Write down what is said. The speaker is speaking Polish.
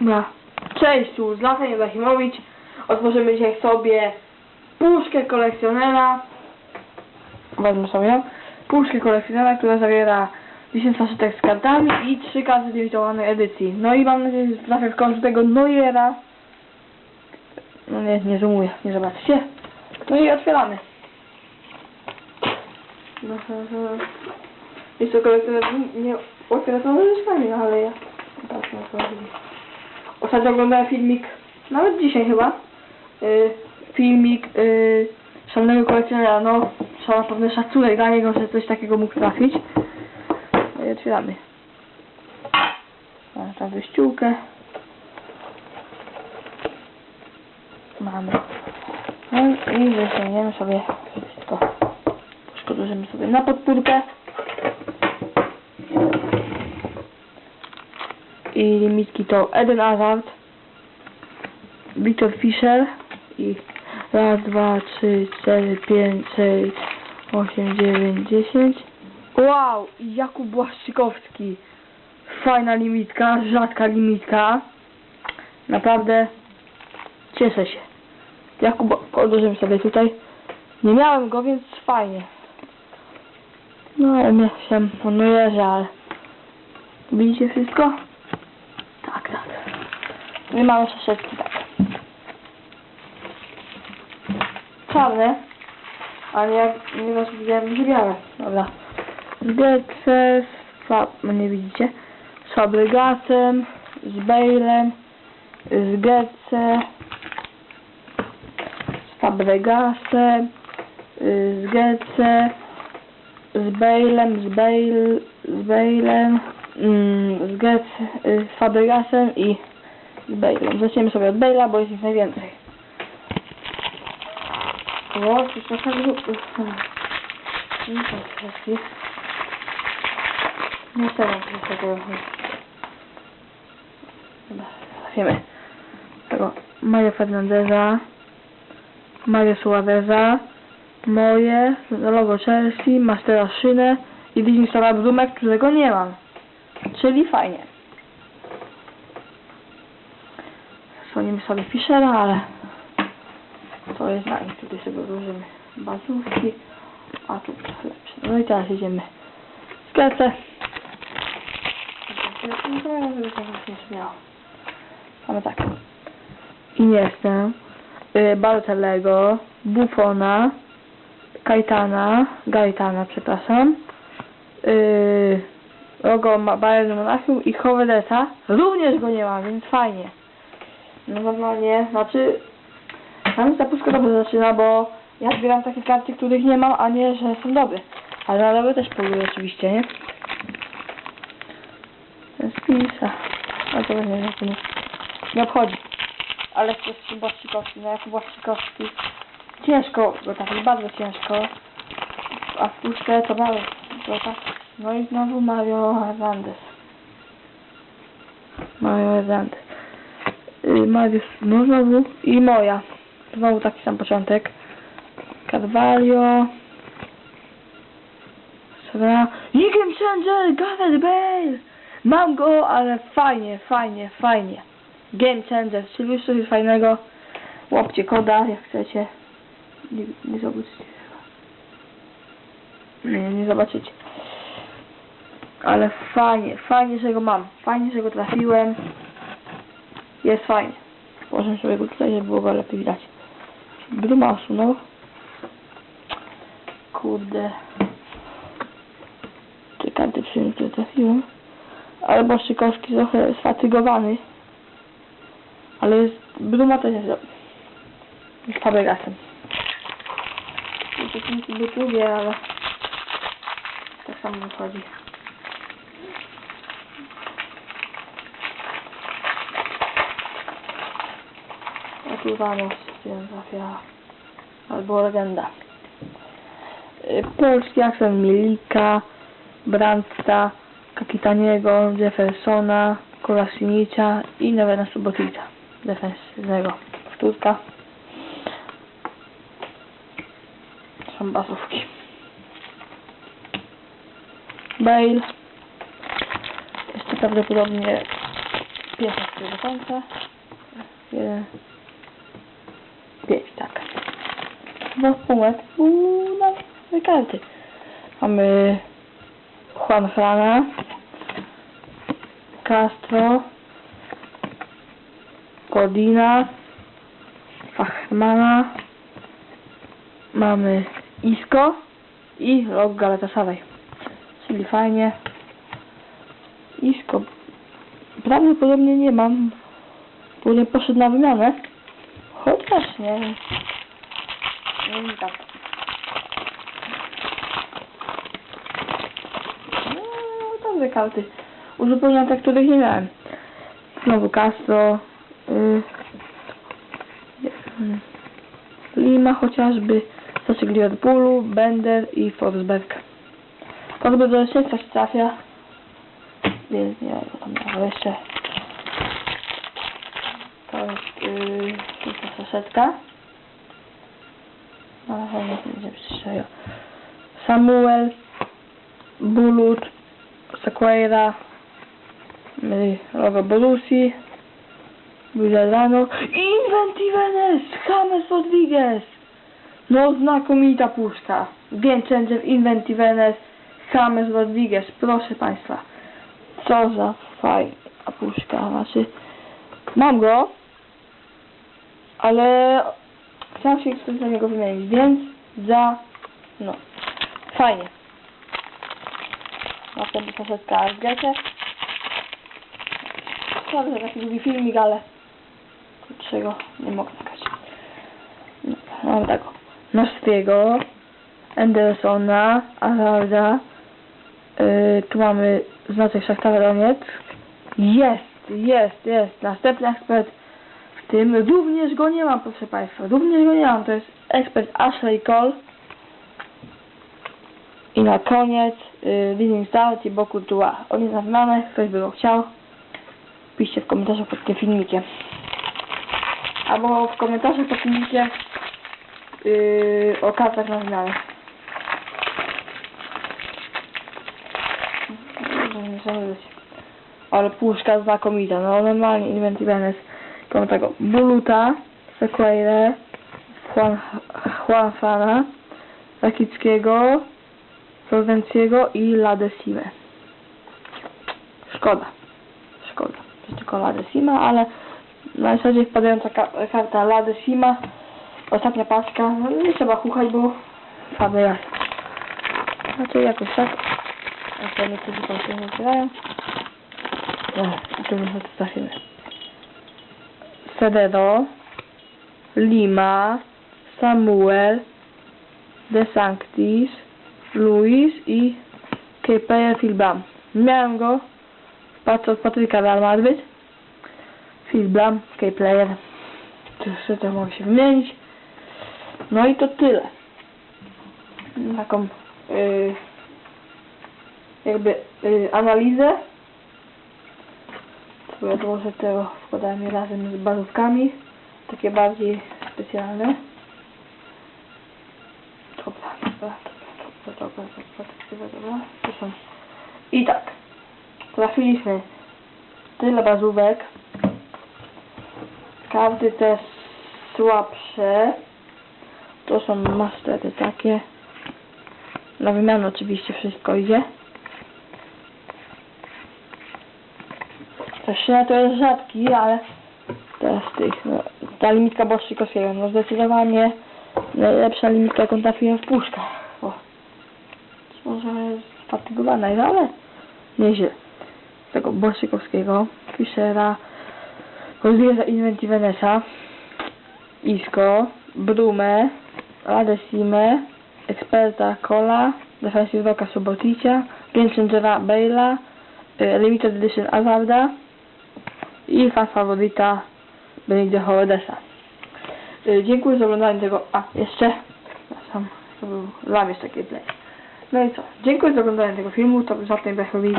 Dobra. Cześć, tu Zlatan Ibrahimowicz. Otworzymy dzisiaj sobie puszkę kolekcjonera. Wezmę sobie. Puszkę kolekcjonera, która zawiera 10 saszetek z kartami i 3 karty limitowanej edycji. No i mam nadzieję, że trafię w końcu tego Neuera. No nie, nie zoomuję, nie zobaczcie. No i otwieramy. No, no, no. Jest to kolekcjoner, nie otwiera to fajnie, ale ja... Tak, no, to Ostatnio oglądałem filmik, nawet dzisiaj chyba, y, filmik y, szalonego kolekcjonera, no trzeba pewny szacunek dla niego, że coś takiego mógł trafić. No i otwieramy. Mamy tam wyściółkę. Mamy. No i wyciągniemy sobie wszystko. Poszkodujemy sobie na podpórkę. I limitki to Eden Hazard, Victor Fischer i raz, dwa, trzy, cztery, pięć, sześć, osiem, dziewięć, dziesięć. Wow! Jakub Błaszczykowski. Fajna limitka, rzadka limitka. Naprawdę cieszę się. Jakub, odłożymy sobie tutaj. Nie miałem go, więc fajnie. No, ale miałem on leży, ale widzicie wszystko? I mamy szaszeczki, tak. Czarne. A nie, nie was widziałem, że białe. Dobra. Getze, z no nie widzicie. Z Fabrygasem, z Bejlem, z Getze, z Fabregasem, y, z Getze, z Bejlem, z Bejl, z Bejlem, mm, z Getz, y, z Fabregasem i Bejlem. Zaczniemy sobie od Bejla, bo jest ich najwięcej. O, taka grupy. Nie teraz jest tego. Dobra, trafiemy. Tego Mario Fernandeza, Mario Suareza, moje, logo Chelsea, Mastera Szynę i Disneystora Brumek, którego nie mam. Czyli fajnie. Słonimy sobie Fischera, ale to jest nich. Tutaj sobie włożymy bazówki, a tu lepsze. No i teraz idziemy w sklepę. Mamy tak. Iniestę, y, Bartelego, Buffona, Kaitana, Gaitana, przepraszam, yy, logo ma- Bayern Monachium i Hovedesa. Również go nie ma, więc fajnie. No normalnie, znaczy, tam ta puszka dobrze zaczyna, bo ja zbieram takie karty, których nie mam, a nie, że są dobre. Ale na dobre też poluję oczywiście, nie? Ten spisa. A to nie, nie, nie, nie obchodzi. Ale to jest Błaszczykowski, no jak Błaszczykowski. Ciężko, bo tak bardzo ciężko. A w puszce to mało. To tak. No i znowu Mario Hernandez. Mario Hernandez. Mario, no znowu i moja. Znowu taki sam początek. Carvalho. Sra. I Game Changer! Gareth Bale! Mam go, ale fajnie, fajnie, fajnie. Game Changer, czyli już coś fajnego. Łapcie koda, jak chcecie. Nie, nie zobaczycie. Nie, nie zobaczycie. Ale fajnie, fajnie, że go mam. Fajnie, że go trafiłem. Jest fajnie. Położę sobie go tutaj, żeby było go lepiej widać. Bruma osunął. Kurde. Te karty przyjemne, które trafiłem. Ale Błaszczykowski trochę sfatygowany. Ale jest... Bruma też jest... Z Fabregasem. Techniki by ale tak samo wychodzi. A tu Ramos, wiem, trafia. Albo legenda. Y, Polski akcent Milika, Brandsta, Kakitaniego, Jeffersona, Kolasinicza i Nevena Subotica. Defensywnego. Wtórka. Są bazówki. Bale. Jeszcze prawdopodobnie Pierwsza z końca. Pięć, tak. Dwa w pół metru na karty. Mamy Juan Frana, Castro, Godina, Fachmana, mamy Isco i Log Galatasaray. Czyli fajnie. Isco. Prawdopodobnie nie mam. Później poszedł na wymianę. Chociaż nie wiem. Nie wiem tak. No, dobre karty. Uzupełniam te, których nie miałem. Znowu Castro. Y, y, Lima chociażby. Staszek Liverpoolu, Bender i Forsberg. Forsberg do szczęścia się trafia. Więc nie wiem, tam jeszcze. Yy, tylko saszetka. No, ale. Samuel, Bulut, Sequeira, Rogo Borusi, Bujalano, Inventivenes, James Rodriguez. No znakomita puszka. Więczencew Inventivenes, James Rodriguez, proszę Państwa. Co za fajna puszka, znaczy mam go, ale chciałem się coś za niego wymienić, więc za, no, fajnie. Następna saszetka w gecie. Dobrze, taki długi filmik, ale krótszego nie mogę nagrać. No, mam tego. Nostriego, Andersona, Azarda, yy, tu mamy znaczek Szachtara Donieck. Jest, jest, jest. Następny ekspert tym. Również go nie mam, proszę Państwa. Również go nie mam. To jest ekspert Ashley Cole. I na koniec yy, Leading Star Thibaut Courtois. On jest na zmianę, ktoś by go chciał. Piszcie w komentarzach pod tym filmikiem. Albo w komentarzach pod filmikiem yy, o kartach na zmianę. Ale puszka znakomita, no normalnie Inventivenes. Mam tego Buluta, Sequeire, Juan, Juan Fana, Rakickiego, Florenciego i Ladesime. Szkoda. Szkoda. To tylko Ladesima, ale na zasadzie wpadająca ka karta Ladesima. Ostatnia paczka. No nie trzeba chuchać, bo famy raz. Znaczy jakoś tak. A to niektórzy tam się nie otwierają. No, i tu to trafimy. Cedero, Lima, Samuel, De Sanctis, Luis i Kepeya Filbam. Miałem go w patrz od Patryka Real Madrid. Filbam, K-Player. Jeszcze to mogę się wymienić. No i to tyle. Taką yy, jakby yy, analizę. Ja odłożę tego, wkładałem je razem z bazówkami. Takie bardziej specjalne. Dobra, dobra, dobra, dobra, dobra, dobra, dobra, dobra. I tak. Trafiliśmy tyle bazówek. Karty te słabsze. To są mastery takie. Na wymianę oczywiście wszystko idzie. Też to jest rzadki, ale teraz tych, no, ta limitka Boszczykowskiego, no zdecydowanie najlepsza limitka jaką trafiłem w puszkach. O. Może jest sfatygowana, ale nieźle. Tego Boszczykowskiego, Fischera, Rodrigueza Inventivenesa, Isco, Brumę, Ladesime, Eksperta Cola, Defensive Rocka Suboticia, Game Changera Bale'a, y, Limited Edition Azarda i fan faworyta Benito Horodesa. Y, Dziękuję za oglądanie tego. A, jeszcze. Przepraszam, to był dla mnie taki play. No i co? Dziękuję za oglądanie tego filmu. To był Żartnej Bechowi.